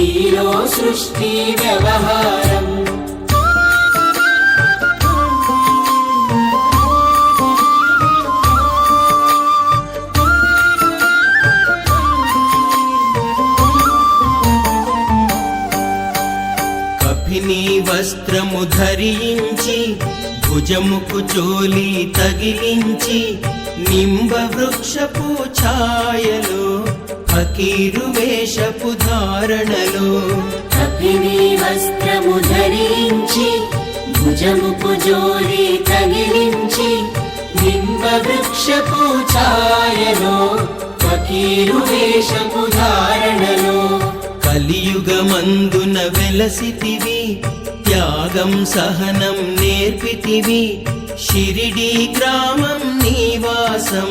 నీలో సృష్టి వ్యవహారం. కపిని వస్త్రము ధరించి భుజముకు చోలి తగిలించి నింబ వృక్షపు ఛాయలో ఫకీరు వేషపు ధారణలో కపిని వస్త్రము ధరించి భుజముకు జోలి తగిలించి నింబ వృక్షపు ఛాయలో ఫకీరు వేషపు ధారణలో. కలియుగమందున వెలసితివి త్యాగం సహనం నేర్పితివి షిరిడి గ్రామం నివాసం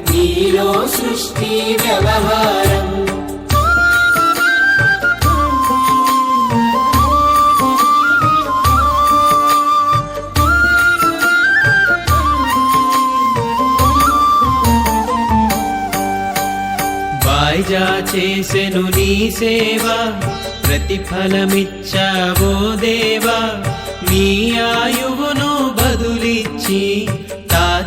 నీలో సృష్టి వ్యవహారం. వాయిజా చేసెను నీ సేవ ప్రతిఫలమిచ్చావో దేవా నీ ఆయువును బదులిచ్చి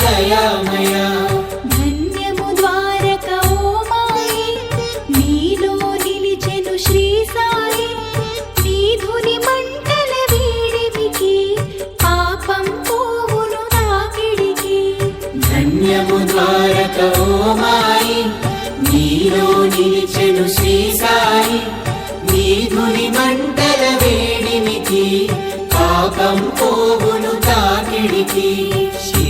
దయామయా ధన్యము ద్వారక ఓ మాయి నీలో నిలిచెను శ్రీ సాయి నీ ధుని మంటల వీడిమికి పాపం పోవును తాకిడికి ధన్యము ద్వారక ఓ మాయి నీలో నిలిచెను శ్రీ సాయి నీ ధుని మంటల వేడిమికి పాపం పోవును తాకిడికి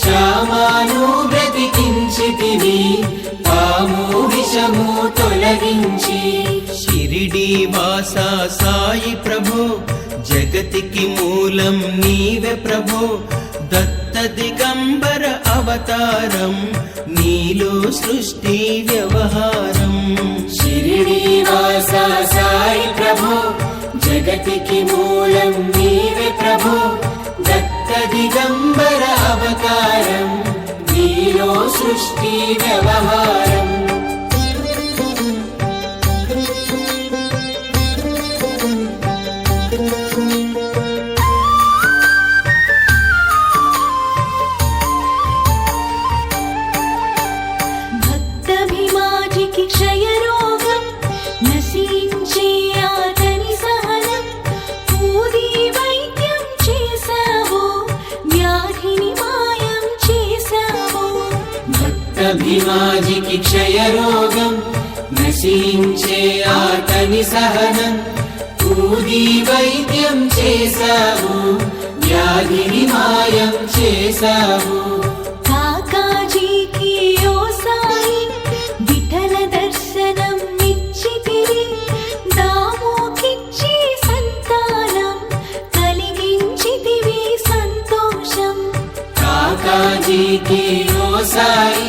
శ్యామాను బ్రతికించితివి పాము విషము తొలగించి. షిరిడి వాస సాయి ప్రభు జగతికి మూలం నీవే ప్రభు. దత్త దిగంబర అవతారం నీలో సృష్టి వ్యవహారం. షిరిడి వాస సాయి ప్రభు జగతికి మూలం నీవే ప్రభు. అవతారం నీలో నశించే ఆతని సహనం ఊది వైద్యం చేశావు వ్యాధిని మాయం చేశావు. కాకాజీకి ఓ సాయి విఠల దర్శనం ఇచ్చితివి దామోకిచ్చి సంతానం కలిగించితివి సంతోషం. కాకాజీకి ఓ సాయి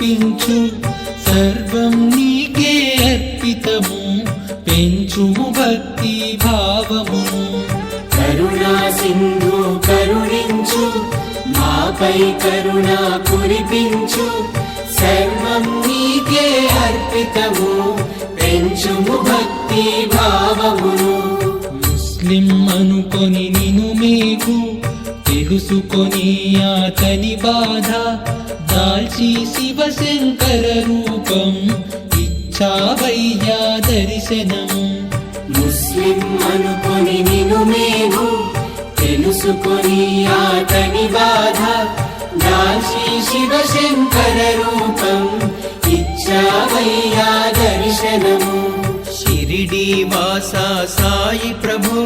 కురిపించు సర్వం నీకే అర్పితము. పెంచుము భక్తి భావమును కరుణా సింధు కరుణించు. మాపై కరుణ కురిపించు. సర్వం నీకే అర్పితము. పెంచుము భక్తి భావమును. ముస్లిం అనుకొని నిను మీకు. తెలుసుకొని అతని బాధ. దాల్చి శివశంకర రూపం ఇచ్చావయ్యా దర్శనము ముస్లిం అనుకొని నిను మేము తెలుసుకొని ఆతని బాధ. దాల్చి శివశంకర రూపం ఇచ్చావయ్యా దర్శనము షిరిడి వాసా సాయి ప్రభో.